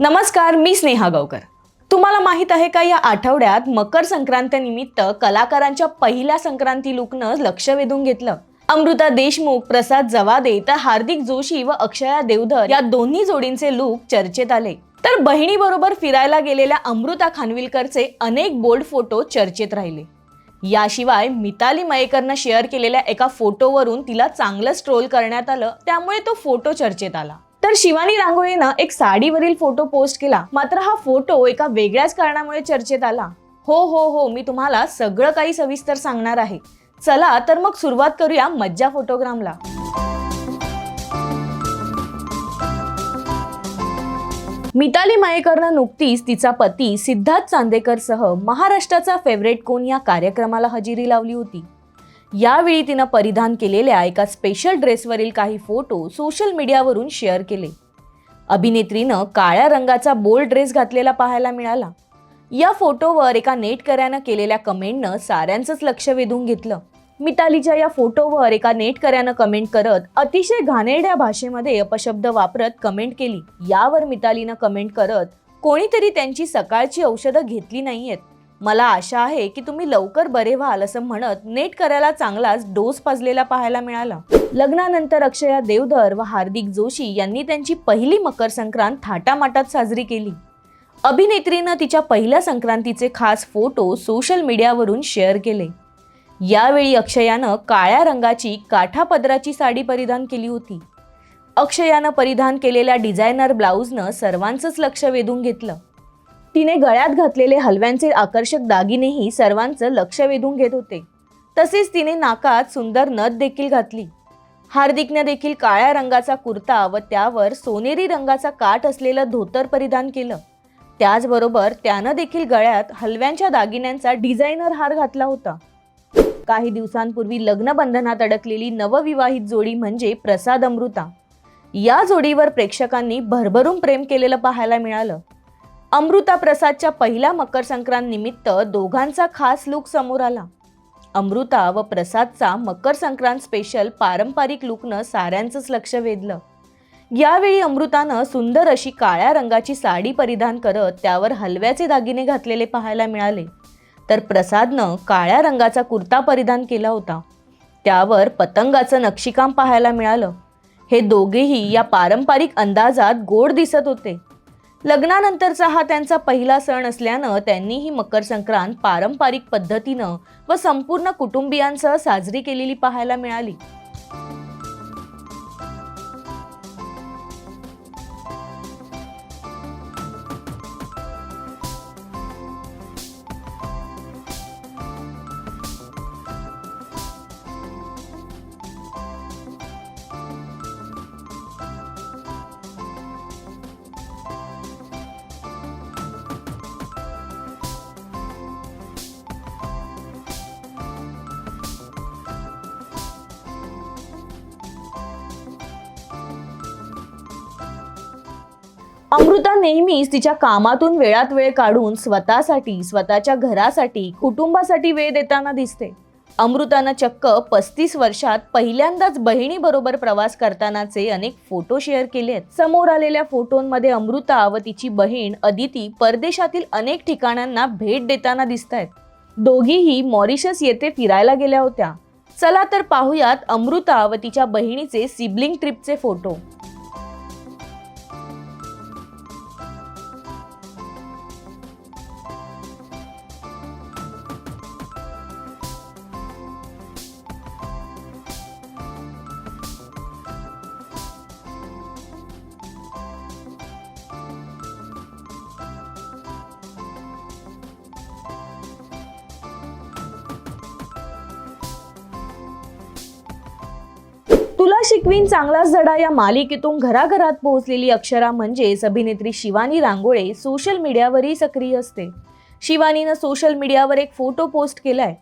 नमस्कार मी स्नेहा गावकर. तुम्हाला माहीत आहे का या आठवड्यात मकर संक्रांतीनिमित्त कलाकारांच्या पहिल्या संक्रांती लुकनं लक्ष वेधून घेतलं. अमृता देशमुख प्रसाद जवादे तर हार्दिक जोशी व अक्षया देवधर या दोन्ही जोडींचे लुक चर्चेत आले. तर बहिणीबरोबर फिरायला गेलेल्या अमृता खानविलकरचे अनेक बोल्ड फोटो चर्चेत राहिले. याशिवाय मिताली मयेकरनं शेअर केलेल्या एका फोटोवरून तिला चांगलं स्ट्रोल करण्यात आलं त्यामुळे तो फोटो चर्चेत आला. तर शिवानी रांगोळीनं एक साडीवरील फोटो पोस्ट केला. मात्र हा फोटो एका वेगळ्याच कारणामुळे चर्चेत आला. हो हो हो मी तुम्हाला सगळं काही सविस्तर सांगणार आहे. चला तर मग सुरुवात करूया मज्जा फोटोग्रामला मिताली मयेकरनं नुकतीच तिचा पती सिद्धार्थ चांदेकरसह महाराष्ट्राचा फेवरेट कोण या कार्यक्रमाला हजेरी लावली होती? यावेळी तिनं परिधान केलेल्या एका स्पेशल ड्रेसवरील काही फोटो सोशल मीडियावरून शेअर केले. अभिनेत्रीनं काळ्या रंगाचा बोल्ड ड्रेस घातलेला पाहायला मिळाला. या फोटोवर एका नेटकऱ्यानं केलेल्या कमेंटनं साऱ्यांचंच लक्ष वेधून घेतलं. मितालीच्या या फोटोवर एका नेटकऱ्यानं कमेंट करत अतिशय घाणेरड्या भाषेमध्ये अपशब्द वापरत कमेंट केली. यावर मितालीनं कमेंट करत कोणीतरी त्यांची सकाळची औषधं घेतली नाहीयेत. मला आशा आहे की तुम्ही लवकर बरे व्हाल असं म्हणत नेट करायला चांगलाच डोस पाजलेला पाहायला मिळाला. लग्नानंतर अक्षया देवधर व हार्दिक जोशी यांनी त्यांची पहिली मकर संक्रांत थाटामाटात साजरी केली. अभिनेत्रीनं तिच्या पहिल्या संक्रांतीचे खास फोटो सोशल मीडियावरून शेअर केले. यावेळी अक्षयानं काळ्या रंगाची काठापदराची साडी परिधान केली होती. अक्षयानं परिधान केलेल्या डिझायनर ब्लाऊजनं सर्वांचंच लक्ष वेधून घेतलं. तिने गळ्यात घातलेले हलव्यांचे आकर्षक दागिनेही सर्वांचं लक्ष वेधून घेत होते. तसेच तिने नाकात सुंदर नथ देखील घातली. हार्दिकने देखील काळ्या रंगाचा कुर्ता व त्यावर सोनेरी रंगाचा काठ असलेलं धोतर परिधान केलं. त्याचबरोबर त्यानं देखील गळ्यात हलव्यांच्या दागिन्यांचा डिझायनर हार घातला होता. काही दिवसांपूर्वी लग्नबंधनात अडकलेली नवविवाहित जोडी म्हणजे प्रसाद अमृता. या जोडीवर प्रेक्षकांनी भरभरून प्रेम केलेलं पाहायला मिळालं. अमृता प्रसादच्या पहिल्या मकर संक्रांत निमित्त दोघांचा खास लुक समोर आला. अमृता व प्रसादचा मकर संक्रांत स्पेशल पारंपरिक लुकनं साऱ्यांचंच लक्ष वेधलं. यावेळी अमृतानं सुंदर अशी काळ्या रंगाची साडी परिधान करत त्यावर हलव्याचे दागिने घातलेले पाहायला मिळाले. तर प्रसादनं काळ्या रंगाचा कुर्ता परिधान केला होता. त्यावर पतंगाचं नक्षीकाम पाहायला मिळालं. हे दोघेही या पारंपरिक अंदाजात गोड दिसत होते. लग्नानंतरचा हा त्यांचा पहिला सण असल्यानं त्यांनी ही मकर संक्रांत पारंपरिक पद्धतीनं व संपूर्ण कुटुंबियांसह साजरी केलेली पाहायला मिळाली. अमृता नेहमीच तिच्या कामातून वेळात वेळ काढून स्वतःसाठी स्वतःच्या घरासाठी कुटुंबासाठी वेळ देताना दिसते. अमृतानं चक्क पस्तीस वर्षात पहिल्यांदाच बहिणीबरोबर प्रवास करतानाचे अनेक फोटो शेअर केले आहेत. समोर आलेल्या फोटोंमध्ये अमृता व तिची बहीण अदिती परदेशातील अनेक ठिकाणांना भेट देताना दिसत आहेत. दोघीही मॉरिशस येथे फिरायला गेल्या होत्या. चला तर पाहूयात अमृता व तिच्या बहिणीचे सिबलिंग ट्रिपचे फोटो. तुला शिकवीन चांगलाच धडा या मालिकेतून घराघरात पोहोचलेली अक्षरा म्हणजेच अभिनेत्री शिवानी रांगोळे सोशल मीडियावरही सक्रिय असते. शिवानीनं सोशल मीडियावर एक फोटो पोस्ट केलाय.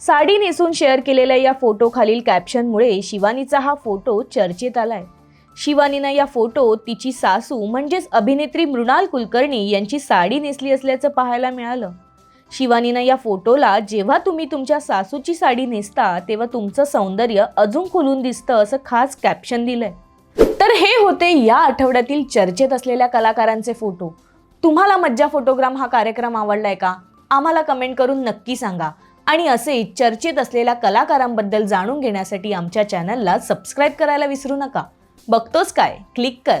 साडी नेसून शेअर केलेल्या या फोटो खालील कॅप्शनमुळे शिवानीचा हा फोटो चर्चेत आलाय. शिवानीनं या फोटोत तिची सासू म्हणजेच अभिनेत्री मृणाल कुलकर्णी यांची साडी नेसली असल्याचं पाहायला मिळालं. शिवानीनं या फोटोला जेव्हा तुम्ही तुमच्या सासूची साडी नेसता तेव्हा तुमचं सौंदर्य अजून खुलून दिसतं असं खास कॅप्शन दिलंय. तर हे होते या आठवड्यातील चर्चेत असलेल्या कलाकारांचे फोटो. तुम्हाला मज्जा फोटोग्राम हा कार्यक्रम आवडलाय का? आम्हाला कमेंट करून नक्की सांगा. आणि असे चर्चेत असलेल्या कलाकारांबद्दल जाणून घेण्यासाठी आमच्या चॅनलला सबस्क्राईब करायला विसरू नका. बघतोच काय? क्लिक कर.